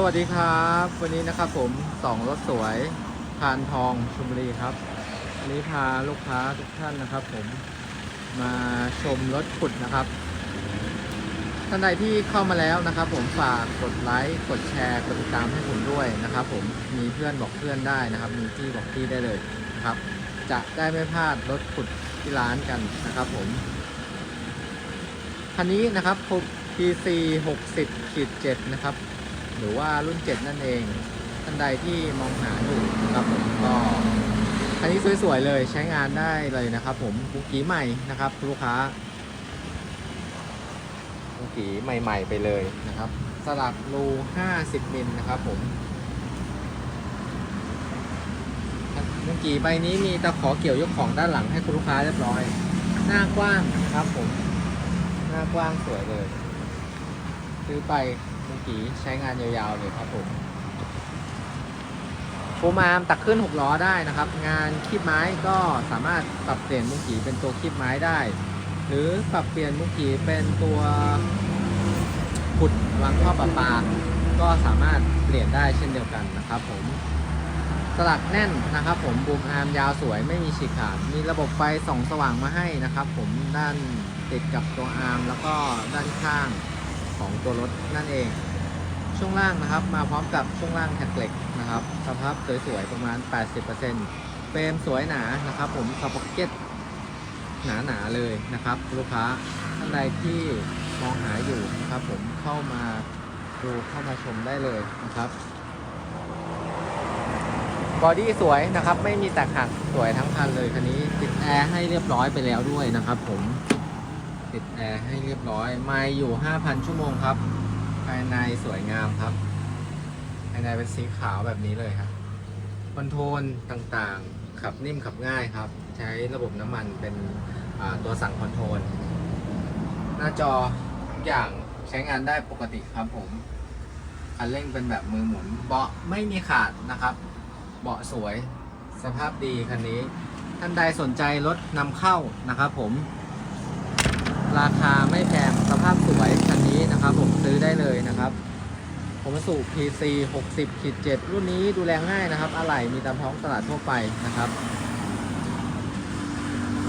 สวัสดีครับ วันนี้นะครับผมสองรถสวยพานทองชลบุรีครับวันนี้พาลูกค้าทุกท่านนะครับ ผมมาชมรถขุดนะครับท่านใดที่เข้ามาแล้วนะครับ ผมฝากกดไลค์กดแชร์กดติดตามให้ผมด้วยนะครับ ผมมีเพื่อนบอกเพื่อนได้นะครับ มีที่บอกที่ได้เลยนะครับ จะได้ไม่พลาดรถขุดที่ร้านกันนะครับ ผมคันนี้นะครับ PC 60ขีด7นะครับ หรือว่ารุ่น 7 นั่นเองท่านใดที่มองหาอยู่นะครับผมก็คันนี้สวยๆเลยใช้งานได้เลยนะครับ ผมบุกีใหม่นะครับลูกค้าบุกีใหม่ ๆ ไปเลยนะครับ สลักรู 50มิลนะครับผมบุกีใบนี้มีตะขอเกี่ยวยกของด้านหลังให้คุณลูกค้าเรียบร้อย หน้ากว้างนะครับผม หน้ากว้างสวยเลยซื้อไป กีใช้งานยาวๆเลยครับผมโฟมอาร์มตักขึ้น 6 ล้อได้นะครับ งานคีบไม้ก็สามารถปรับเปลี่ยนมุกกี้เป็นตัวคีบไม้ได้ หรือปรับเปลี่ยนมุกกี้เป็นตัวขุดวางท่อประปา ก็สามารถเปลี่ยนได้เช่นเดียวกันนะครับผมสลักแน่นนะครับ ผมบูมอาร์มยาวสวยไม่มีฉีกขาดมีระบบไฟส่องสว่างมาให้นะครับ ผมด้านติดกับตัวอาร์มแล้วก็ด้านข้างของตัวรถนั่นเอง ช่วงล่างนะครับ มาพร้อมกับช่วงล่างแท็กเหล็กนะครับสภาพสวยๆประมาณ 80%เฟรมสวยหนานะครับ ผมสป็อกเก็ตหนาๆเลยนะครับ ลูกค้าท่านใดที่มองหาอยู่นะครับ ผมเข้ามาดูเข้ามาชมได้เลยนะครับบอดี้สวยนะครับ ไม่มีแตกหักสวยทั้งคันเลยคันนี้ติดแอร์ให้เรียบร้อยไปแล้วด้วยนะครับ ผมติดแอร์ให้เรียบร้อยไม่อยู่ 5,000 ชั่วโมงครับ ภายในสวยงามครับ ภายในเป็นสีขาวแบบนี้เลยครับคอนโทรลต่างๆ ขับนิ่มขับง่ายครับ ใช้ระบบน้ำมันเป็นตัวสั่งคอนโทรลหน้าจอทุกอย่างใช้งานได้ปกติครับผมคันเร่งเป็นแบบมือหมุน เบาะไม่มีขาดนะครับ เบาะสวยสภาพดีคันนี้ ท่านใดสนใจรถนำเข้านะครับผม ราคาไม่แพงสภาพ ซื้อได้เลยนะครับ ผมสูบ PC 60ขีด7รุ่นนี้ดูแลง่ายนะครับ อะไหล่มีตามท้องตลาดทั่วไปนะครับ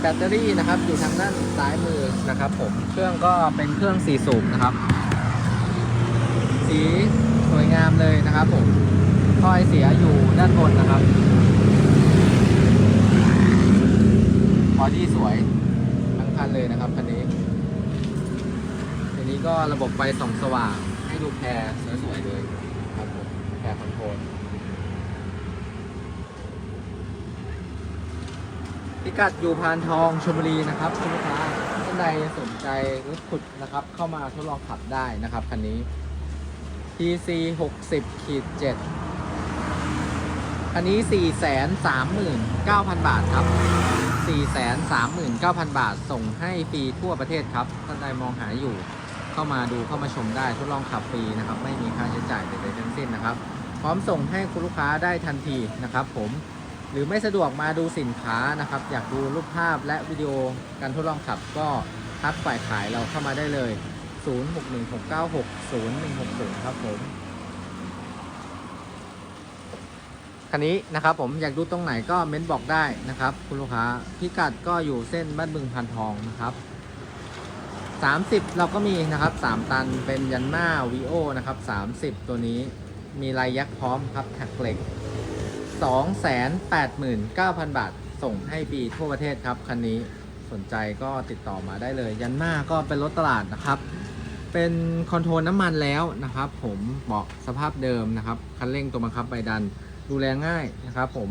แบตเตอรี่นะครับอยู่ทางด้านซ้ายมือนะครับ ผม เครื่องก็เป็นเครื่องสีสูบนะครับ สีสวยงามเลยนะครับ ผมถ้อยเสียอยู่ด้านบนนะครับบอดี้สวยทั้งคันเลยนะครับคันนี้ นี้ก็ระบบไฟส่องสว่างให้ดูแพรสวยๆเลยครับผมแพรคอนโทรลพิกัดอยู่พานทองชลบุรีนะครับคุณลูกค้าท่านใดสนใจรถขุดนะครับ เข้ามาทดลองขับได้นะครับคันนี้ TC 60ขีด7คันนี้ 439,000 บาทครับ 439,000 บาทส่งให้ฟรีทั่วประเทศครับ ท่านใดมองหาอยู่ เข้ามาดูเข้ามาชมได้ทดลองขับฟรีนะครับ ไม่มีค่าใช้จ่ายใดๆทั้งสิ้นนะครับ พร้อมส่งให้คุณลูกค้าได้ทันทีนะครับ ผมหรือไม่สะดวกมาดูสินค้านะครับ อยากดูรูปภาพและวิดีโอการทดลองขับก็ทักฝ่ายขายเราเข้ามาได้เลย 0616960160 ครับผมคันนี้นะครับผมอยากดูตรงไหนก็เม้นบอกได้นะครับ คุณลูกค้าพิกัดก็อยู่เส้นบ้านบึงพันทองนะครับ 30 เราก็มีนะครับ 3 ตันเป็นยันหน้าวีโอนะครับ 30 ตัวนี้มีลายยักษ์พร้อมครับแท็กเหล็ก 289,000 บาท ส่งให้ปีทั่วประเทศครับ คันนี้สนใจก็ติดต่อมาได้เลย ยันหน้าก็เป็นรถตลาดนะครับ เป็นคอนโทรลน้ำมันแล้วนะครับ ผมเบาะสภาพเดิมนะครับ คันเร่งตัวบังคับใบดัน ดูแลง่ายนะครับผม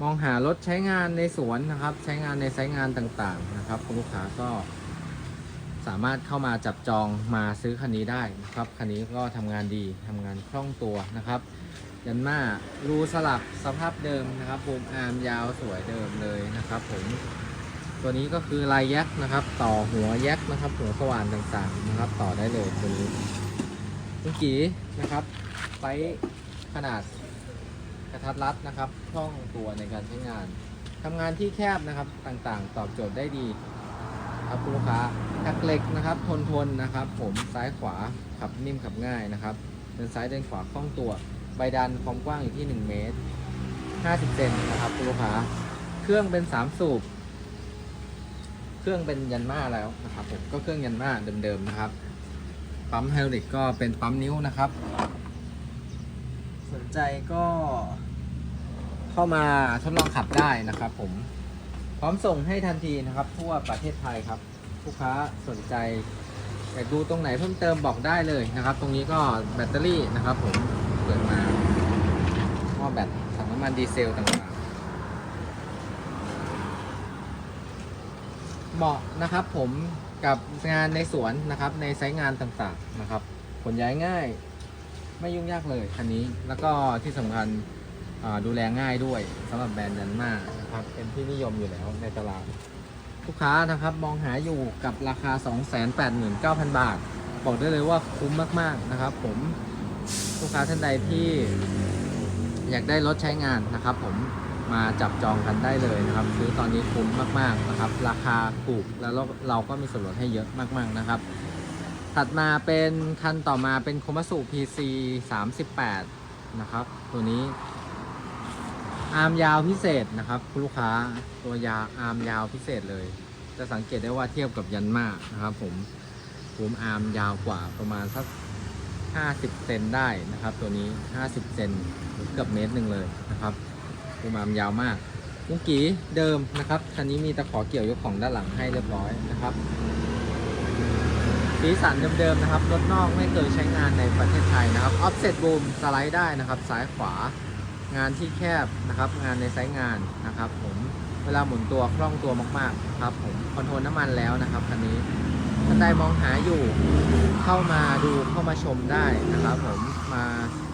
มองหารถใช้งานในสวนนะครับ ใช้งานในไซต์งานต่างๆนะครับคุณลูกค้าก็ สามารถเข้ามาจับจองมาซื้อคันนี้ได้นะครับ คันนี้ก็ทำงานดีทำงานคล่องตัวนะครับยันหน้ารูสลักสภาพเดิมนะครับบูมอาร์มยาวสวยเดิมเลยนะครับผมตัวนี้ก็คือลายแยกนะครับ ต่อหัวแยกนะครับ หัวสว่านต่างๆนะครับ ต่อได้เลยตัวนี้เมื่อกี้นะครับไซส์ขนาดกระทัดรัดนะครับคล่องตัวในการใช้งานทำงานที่แคบนะครับต่างๆ ตอบโจทย์ได้ดีครับคุณลูกค้า แท็กเหล็กนะครับ ทนทนนะครับ ผมซ้ายขวาขับนิ่มขับง่ายนะครับรดินซ้ายเดินขวาคล่องตัว ใบดันความกว้างอยู่ที่ 1 เมตร 50 เซนนะครับคุณลูกค้า เครื่องเป็น 3 สูบ เครื่องเป็นยันมาแล้วนะครับผม ก็เครื่องยันมาเดิมๆนะครับ ปั๊มไฮดรอลิกก็เป็นปั๊มนิ้วนะครับ สนใจก็เข้ามาทดลองขับได้นะครับผม พร้อมส่งให้ทันทีนะครับ ทั่วประเทศไทยครับ ลูกค้าสนใจอยากดูตรงไหนเพิ่มเติมบอกได้เลยนะครับ ตรงนี้ก็แบตเตอรี่นะครับ ผมเปิดมาหม้อแบตถังน้ำมันดีเซลต่างๆ เหมาะนะครับผมกับงานในสวนนะครับในไซต์งานต่างๆนะครับขนย้ายง่ายไม่ยุ่งยากเลยคันนี้แล้วก็ที่สำคัญดูแลง่ายด้วยสำหรับแบรนด์ยันมานะครับเป็นที่นิยมอยู่แล้วในตลาด ลูกค้านะครับมองหาอยู่กับราคา 289,000 บาท บอกได้เลยว่าคุ้มมากๆนะครับ ผมลูกค้าท่านใดที่อยากได้รถใช้งานนะครับ ผมมาจับจองกันได้เลยนะครับ ซื้อตอนนี้คุ้มมาก ๆนะครับ ราคาถูกแล้วเราก็มีส่วนลดให้เยอะมากๆนะครับ ถัดมาเป็นคันต่อมาเป็นโคมัสุ PC 38 นะครับ ตัวนี้ อาร์มยาวพิเศษนะครับคุณลูกค้าตัวยาอาร์มยาวพิเศษเลย จะสังเกตได้ว่าเทียบกับยันมานะครับ ผมผมอาร์มยาวกว่าประมาณสัก 50 เซนได้นะครับ ตัวนี้ 50 เซนหรือเกือบเมตรหนึ่งเลยนะครับผมอาร์มยาวมากมุ้งกีเดิมนะครับคันนี้มีตะขอเกี่ยวยกของด้านหลังให้เรียบร้อยนะครับสีสันเดิมๆนะครับรถนอกไม่เคยใช้งานในประเทศไทยนะครับ offset boom สไลด์ได้นะครับ ซ้ายขวา งานที่แคบนะครับ งานในไซต์งานนะครับ ผมเวลาหมุนตัวคล่องตัวมากๆครับ ผมคอนโทรลน้ำมันแล้วนะครับคันนี้ท่านใดมองหาอยู่เข้ามาดูเข้ามาชมได้นะครับ ผมมา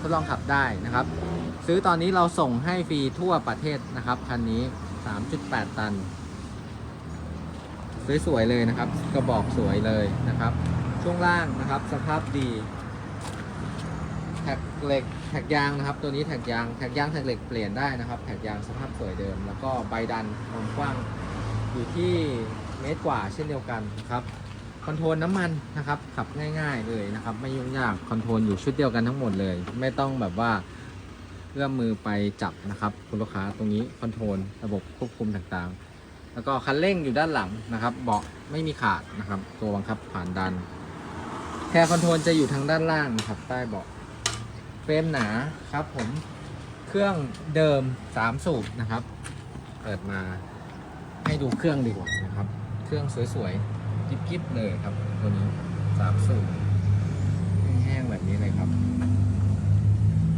ทดลองขับได้นะครับ ซื้อตอนนี้เราส่งให้ฟรีทั่วประเทศนะครับคันนี้ 3.8 ตันสวยๆเลยนะครับ กระบอกสวยเลยนะครับ ช่วงล่างนะครับ สภาพดี แท็กเหล็กแท็กยางนะครับ ตัวนี้แท็กยางแท็กยางแท็กเหล็กเปลี่ยนได้นะครับแท็กยางสภาพสวยเดิม แล้วก็ใบดันความกว้างอยู่ที่เมตรกว่าเช่นเดียวกันนะครับคอนโทรลน้ำมันนะครับขับง่าย ๆเลยนะครับ ไม่ยุ่งยากคอนโทรลอยู่ชุดเดียวกันทั้งหมดเลย ไม่ต้องแบบว่าเอื้อมมือไปจับนะครับคุณลูกค้าตรงนี้คอนโทรลระบบควบคุมต่างๆ แล้วก็คันเร่งอยู่ด้านหลังนะครับเบาะไม่มีขาดนะครับ ตัวบังคับผ่านดันแคร์คอนโทรลจะอยู่ทางด้านล่างนะครับใต้เบาะ เฟรมหนาครับผมเครื่องเดิม 3 สูบนะครับ เปิดมาให้ดูเครื่องดีกว่านะครับ เครื่องสวยๆกิ๊บๆเลยครับ ตัวนี้ 3 สูบแห้งๆแบบนี้เลยครับ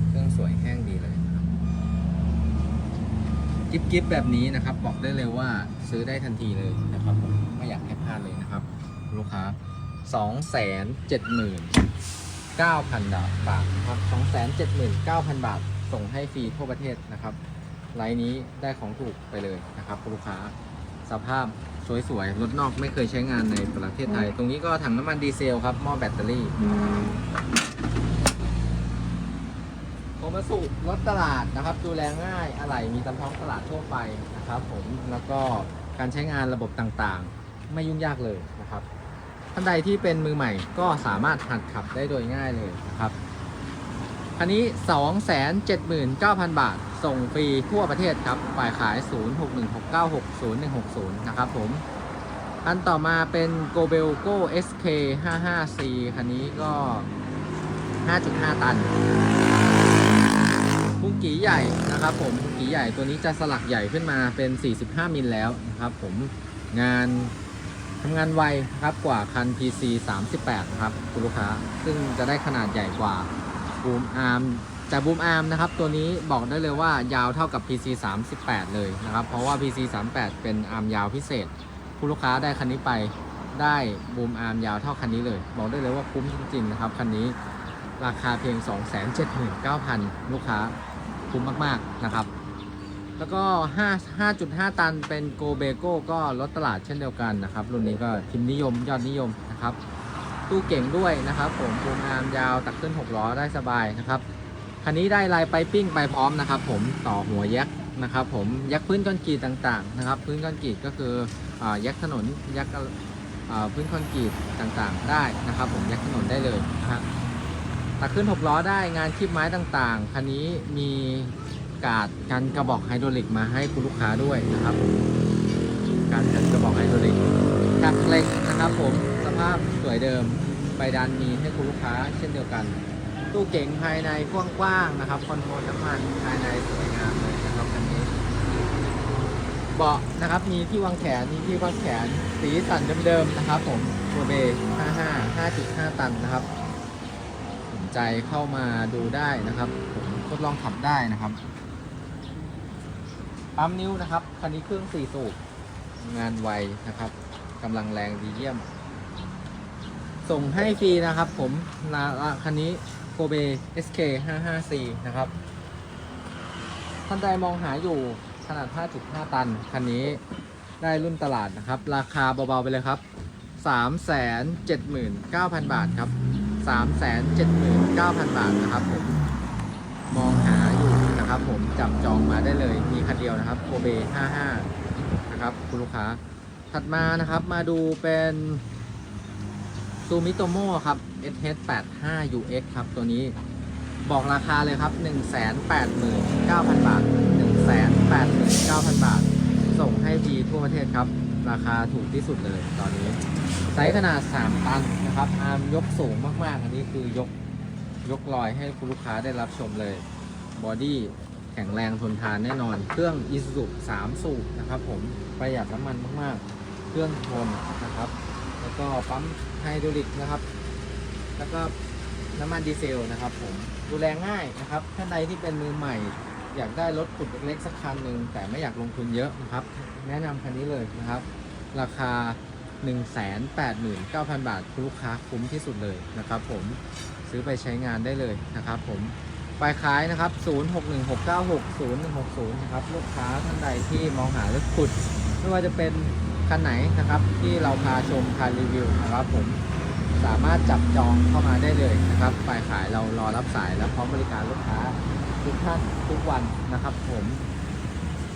เครื่องสวยแห้งดีเลยนะครับกิ๊บๆแบบนี้นะครับ บอกได้เลยว่าซื้อได้ทันทีเลยนะครับผมไม่อยากให้พลาดเลยนะครับ ลูกค้า 2 7 0 0 0 0 9,000 บาทนะครับ 279,000 บาท ส่งให้ฟรีทั่วประเทศนะครับไลน์นี้ได้ของถูกไปเลยนะครับคุณลูกค้าสภาพสวยๆ รถนอกไม่เคยใช้งานในประเทศไทย ตรงนี้ก็ถังน้ำมันดีเซลครับหม้อแบตเตอรี่โคมาสุรถตลาดนะครับ ดูแลง่ายอะไหล่มีตามท้องตลาดทั่วไปนะครับผมแล้วก็การใช้งานระบบต่างๆ ไม่ยุ่งยากเลยนะครับ ท่านใดที่เป็นมือใหม่ก็สามารถหัดขับได้โดยง่ายเลยนะครับคันนี้ 279,000 บาท ส่งฟรีทั่วประเทศครับ ฝ่ายขาย 0616960160 นะครับผม อันต่อมาเป็น g o b e l Go SK 55C คันนี้ก็ 5.5 ตันพุงกีใหญ่นะครับผมพุงกีใหญ่ตัวนี้จะสลักใหญ่ขึ้นมาเป็น 45 มิลแล้วนะครับผม งาน ทำงานไวครับกว่าคัน PC 38 นะครับคุณลูกค้า ซึ่งจะได้ขนาดใหญ่กว่าบูมอาร์มแต่บูมอาร์มนะครับ ตัวนี้บอกได้เลยว่ายาวเท่ากับ PC 38 เลยนะครับ เพราะว่า PC 38 เป็นอาร์มยาวพิเศษ คุณลูกค้าได้คันนี้ไปได้บูมอาร์มยาวเท่าคันนี้เลย บอกได้เลยว่าคุ้มจริงๆนะครับคันนี้ราคาเพียง 279,000 ลูกค้าคุ้มมากๆนะครับ แล้วก็ 5 5.5 ตันเป็นโกเบโก้ก็ลดตลาดเช่นเดียวกันนะครับ รุ่นนี้ก็พิมพ์นิยมยอดนิยมนะครับ ตู้เก่งด้วยนะครับ ผมปูงามยาวตักขึ้น 6 ล้อได้สบายนะครับ คันนี้ได้ลายไปปิ้งไปพร้อมนะครับ ผมต่อหัวแยกนะครับผมแยกพื้นคอนกรีตต่างๆนะครับ พื้นคอนกรีตก็คืออาแยกถนนแยกพื้นคอนกรีตต่างๆ ได้นะครับ ผมแยกถนนได้เลยนะฮะตักขึ้น 6 ล้อได้งานคลิปไม้ต่างๆ คันนี้มี กาดกันกระบอกไฮดรอลิกมาให้คุณลูกค้าด้วยนะครับการกันกระบอกไฮดรอลิกกักเหล็กนะครับ ผมสภาพสวยเดิมใบดันมีให้คุณลูกค้าเช่นเดียวกัน ตู้เก๋งภายในกว้างๆนะครับคอนโทรลน้ำมันภายในสวยงามเลยนะครับคันนี้เบาะนะครับมีที่วางแขนมีที่วางแขนสีสันเดิมๆนะครับ ผมตัวเบ55 5.5 ตันนะครับสนใจเข้ามาดูได้นะครับ ผมทดลองขับได้นะครับ ปั๊มนิ้วนะครับ คันนี้เครื่อง4สูบ งานไวนะครับกำลังแรงดีเยี่ยม ส่งให้ฟรีนะครับ ผมนาคันนี้โกเบ SK 55 c นะครับ ท่านใดมองหาอยู่ขนาด 5.5 ตัน คันนี้ได้รุ่นตลาดนะครับ ราคาเบา ๆ ไปเลยครับ 379,000 บาทครับ 379,000 บาทนะครับผม มองหา นะครับ ผมจับจองมาได้เลยมีคันเดียวนะครับโ o เบ55 นะครับ คุณลูกค้า ถัดมานะครับมาดูเป็นซูมิโตโมครับ SH85 UX ครับ ตัวนี้บอกราคาเลยครับ 189,000 บาท 189,000 บาท ส่งให้ดีทั่วประเทศครับ ราคาถูกที่สุดเลยตอนนี้ ไซส์ขนาด 3 ตันนะครับ อาร์มยกสูงมาก ๆ อันนี้คือยกยกลอยให้คุณลูกค้าได้รับชมเลย บอดี้ แข็งแรงทนทานแน่นอน เครื่อง i s u z u 3สูบนะครับ ผมประหยัดน้ำมันมากๆ เครื่องทนนะครับ แล้วก็ปั๊มไฮดรอลิกนะครับ แล้วก็น้ำมันดีเซลนะครับ ผมดูแลง่ายนะครับท่านใดที่เป็นมือใหม่ อยากได้รถขุดเล็กๆสักคันหนึ่งแต่ไม่อยากลงทุนเยอะนะครับ แนะนำคันนี้เลยนะครับ ราคา 189,000 บาทคุณลูกค้าคุ้มที่สุดเลยนะครับ ผมซื้อไปใช้งานได้เลยนะครับ ผม ปลายขายนะครับ 0616960160 นะครับ ลูกค้าท่านใดที่มองหารถขุด ไม่ว่าจะเป็นคันไหนนะครับ ที่เราพาชมพารีวิวนะครับผมสามารถจับจองเข้ามาได้เลยนะครับฝ่ายขายเรารอรับสายและพร้อมบริการลูกค้าทุกท่านทุกวันนะครับผม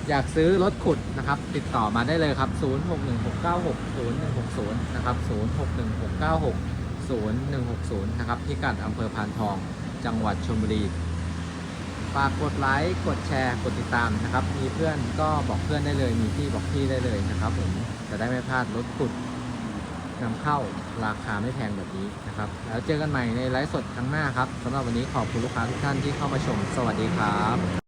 อยากซื้อรถขุดนะครับ ติดต่อมาได้เลยครับ 0616960160 นะครับ 0616960160 นะครับที่กัดอำเภอพานทอง จังหวัดชลบุรี ฝากกดไลค์ กดแชร์ กดติดตามนะครับ มีเพื่อนก็บอกเพื่อนได้เลย มีที่บอกพี่ได้เลยนะครับผม จะได้ไม่พลาดรถขุดนำเข้าราคาไม่แพงแบบนี้นะครับ แล้วเจอกันใหม่ในไลฟ์สดครั้งหน้าครับสำหรับวันนี้ขอบคุณลูกค้าทุกท่านที่เข้ามาชม สวัสดีครับ